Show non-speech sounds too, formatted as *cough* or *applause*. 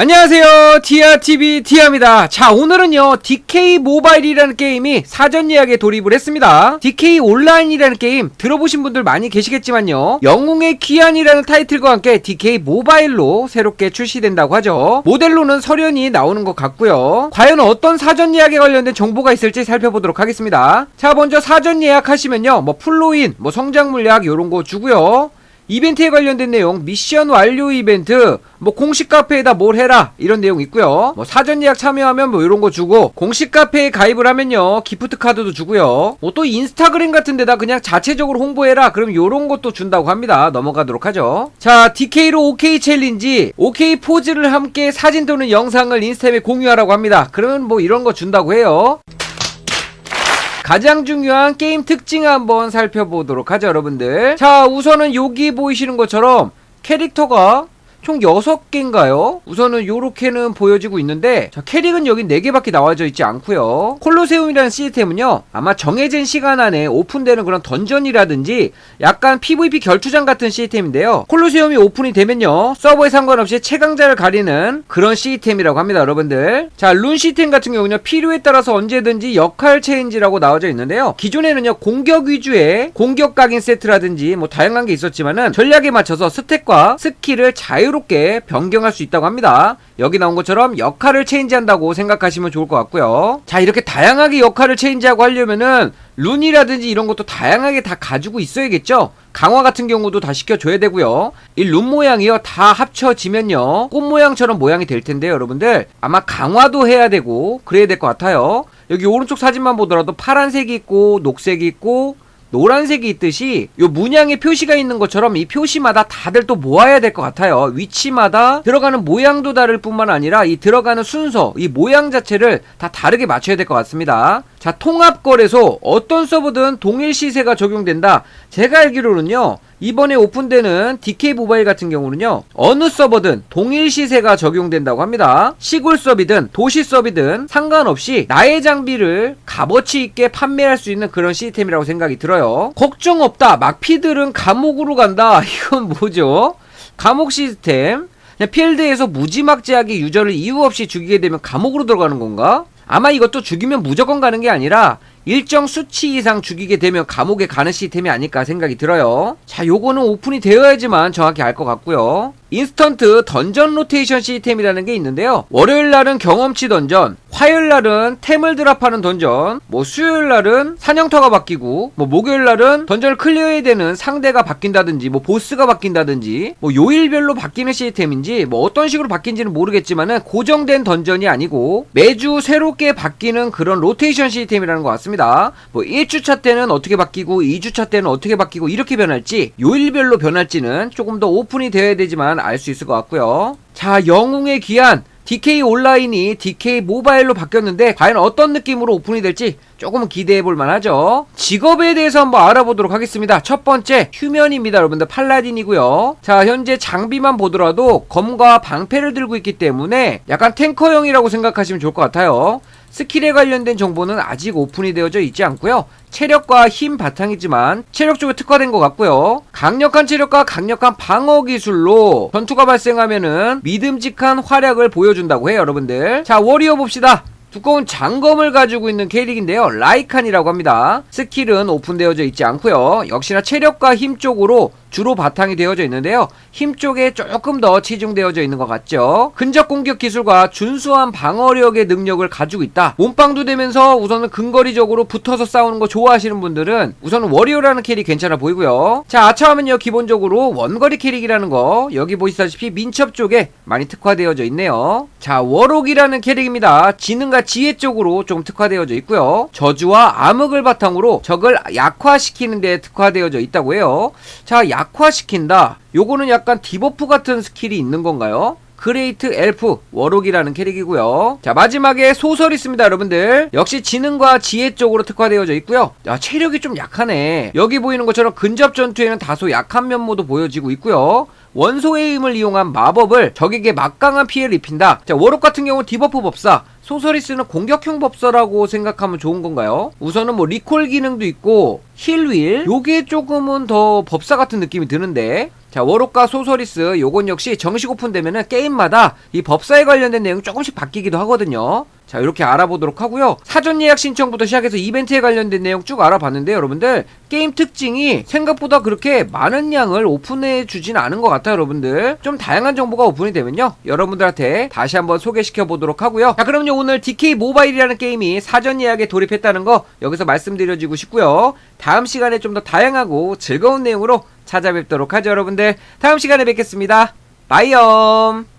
안녕하세요. 디아TV 디아입니다. 자, 오늘은요, DK 모바일이라는 게임이 사전 예약에 돌입을 했습니다. DK 온라인이라는 게임 들어보신 분들 많이 계시겠지만요, 영웅의 귀환이라는 타이틀과 함께 DK 모바일로 새롭게 출시된다고 하죠. 모델로는 설현이 나오는 것 같고요. 과연 어떤 사전 예약에 관련된 정보가 있을지 살펴보도록 하겠습니다. 자, 먼저 사전 예약하시면요, 뭐 플로인, 뭐 성장 물약 요런 거 주고요. 이벤트에 관련된 내용, 미션 완료 이벤트, 뭐 공식 카페에다 뭘 해라 이런 내용 있고요. 뭐 사전 예약 참여하면 뭐 이런 거 주고 공식 카페에 가입을 하면요 기프트 카드도 주고요. 뭐 또 인스타그램 같은 데다 그냥 자체적으로 홍보해라 그럼 요런 것도 준다고 합니다. 넘어가도록 하죠. 자 DK로 OK 챌린지, OK 포즈를 함께 사진 또는 영상을 인스타에 공유하라고 합니다. 그러면 뭐 이런 거 준다고 해요. 가장 중요한 게임 특징 한번 살펴보도록 하죠, 여러분들. 자, 우선은 여기 보이시는 것처럼 캐릭터가 총 6개인가요? 우선은 요렇게는 보여지고 있는데 자, 캐릭은 여기 4개밖에 나와져 있지 않고요. 콜로세움이라는 시스템은요 아마 정해진 시간 안에 오픈되는 그런 던전이라든지 약간 PVP 결투장 같은 시스템인데요. 콜로세움이 오픈이 되면요 서버에 상관없이 최강자를 가리는 그런 시스템이라고 합니다 여러분들. 자 룬 시스템 같은 경우는요 필요에 따라서 언제든지 역할 체인지라고 나와져 있는데요. 기존에는요 공격 위주의 공격 각인 세트라든지 뭐 다양한 게 있었지만은 전략에 맞춰서 스택과 스킬을 자유 롭게 변경할 수 있다고 합니다. 여기 나온 것처럼 역할을 체인지한다고 생각하시면 좋을 것 같고요. 자 이렇게 다양하게 역할을 체인지하고 하려면은 룬이라든지 이런 것도 다양하게 다 가지고 있어야겠죠? 강화 같은 경우도 다 시켜줘야 되고요. 이 룬 모양이요 다 합쳐지면요 꽃 모양처럼 모양이 될 텐데요 여러분들. 아마 강화도 해야 되고 그래야 될 것 같아요. 여기 오른쪽 사진만 보더라도 파란색이 있고 녹색이 있고 노란색이 있듯이 요 문양의 표시가 있는 것처럼 이 표시마다 다들 또 모아야 될 것 같아요. 위치마다 들어가는 모양도 다를 뿐만 아니라 이 들어가는 순서, 이 모양 자체를 다 다르게 맞춰야 될 것 같습니다. 자, 통합거래소 어떤 서버든 동일 시세가 적용된다. 제가 알기로는요. 이번에 오픈되는 DK 모바일 같은 경우는요. 어느 서버든 동일 시세가 적용된다고 합니다. 시골 서비든 도시 서비든 상관없이 나의 장비를 값어치 있게 판매할 수 있는 그런 시스템이라고 생각이 들어요. 걱정 없다. 막피들은 감옥으로 간다. *laughs* 이건 뭐죠? 감옥 시스템. 필드에서 무지막지하게 유저를 이유 없이 죽이게 되면 감옥으로 들어가는 건가? 아마 이것도 죽이면 무조건 가는 게 아니라 일정 수치 이상 죽이게 되면 감옥에 가는 시스템이 아닐까 생각이 들어요. 자, 요거는 오픈이 되어야지만 정확히 알 것 같고요. 인스턴트 던전 로테이션 시스템이라는 게 있는데요. 월요일 날은 경험치 던전, 화요일 날은 템을 드랍하는 던전, 뭐 수요일 날은 사냥터가 바뀌고, 뭐 목요일 날은 던전을 클리어해야 되는 상대가 바뀐다든지, 뭐 보스가 바뀐다든지, 뭐 요일별로 바뀌는 시스템인지, 뭐 어떤 식으로 바뀐지는 모르겠지만은 고정된 던전이 아니고 매주 새롭게 바뀌는 그런 로테이션 시스템이라는 것 같습니다. 뭐 1주차 때는 어떻게 바뀌고, 2주차 때는 어떻게 바뀌고 이렇게 변할지, 요일별로 변할지는 조금 더 오픈이 되어야 되지만 알 수 있을 것 같고요. 자, 영웅의 귀한 DK 온라인이 DK 모바일로 바뀌었는데 과연 어떤 느낌으로 오픈이 될지 조금 기대해 볼 만하죠. 직업에 대해서 한번 알아보도록 하겠습니다. 첫 번째 휴면입니다, 여러분들 팔라딘이고요. 자, 현재 장비만 보더라도 검과 방패를 들고 있기 때문에 약간 탱커형이라고 생각하시면 좋을 것 같아요. 스킬에 관련된 정보는 아직 오픈이 되어져 있지 않고요. 체력과 힘 바탕이지만 체력 쪽에 특화된 것 같고요. 강력한 체력과 강력한 방어 기술로 전투가 발생하면은 믿음직한 활약을 보여준다고 해요, 여러분들. 자, 워리어 봅시다. 두꺼운 장검을 가지고 있는 캐릭인데요. 라이칸이라고 합니다. 스킬은 오픈되어져 있지 않고요. 역시나 체력과 힘 쪽으로 주로 바탕이 되어져 있는데요. 힘 쪽에 조금 더 치중되어져 있는 것 같죠. 근접 공격 기술과 준수한 방어력의 능력을 가지고 있다. 몸빵도 되면서 우선은 근거리적으로 붙어서 싸우는 거 좋아하시는 분들은 우선은 워리어라는 캐릭 괜찮아 보이고요. 자 아차하면요 기본적으로 원거리 캐릭이라는 거 여기 보시다시피 민첩 쪽에 많이 특화되어져 있네요. 자 워록이라는 캐릭입니다. 지능과 지혜 쪽으로 좀 특화되어져 있고요. 저주와 암흑을 바탕으로 적을 약화시키는 데 특화되어져 있다고 해요. 자 약 화시킨다. 요거는 약간 디버프 같은 스킬이 있는 건가요? 그레이트 엘프 워록이라는 캐릭이고요. 자 마지막에 소설 있습니다, 여러분들. 역시 지능과 지혜 쪽으로 특화되어져 있고요. 야 체력이 좀 약하네. 여기 보이는 것처럼 근접 전투에는 다소 약한 면모도 보여지고 있고요. 원소의 힘을 이용한 마법을 적에게 막강한 피해를 입힌다. 자 워록 같은 경우 디버프 법사. 소설이스는 공격형 법사라고 생각하면 좋은 건가요? 우선은 뭐 리콜 기능도 있고 힐 윌 요게 조금은 더 법사 같은 느낌이 드는데 자, 워로카 소서리스 요건 역시 정식 오픈되면은 게임마다 이 법사에 관련된 내용이 조금씩 바뀌기도 하거든요. 자, 이렇게 알아보도록 하고요. 사전 예약 신청부터 시작해서 이벤트에 관련된 내용 쭉 알아봤는데 여러분들 게임 특징이 생각보다 그렇게 많은 양을 오픈해 주진 않은 것 같아요, 여러분들. 좀 다양한 정보가 오픈이 되면요. 여러분들한테 다시 한번 소개시켜 보도록 하고요. 자, 그럼요. 오늘 DK 모바일이라는 게임이 사전 예약에 돌입했다는 거 여기서 말씀드려주고 싶고요. 다음 시간에 좀 더 다양하고 즐거운 내용으로 찾아뵙도록 하죠, 여러분들. 다음 시간에 뵙겠습니다. 바이엄!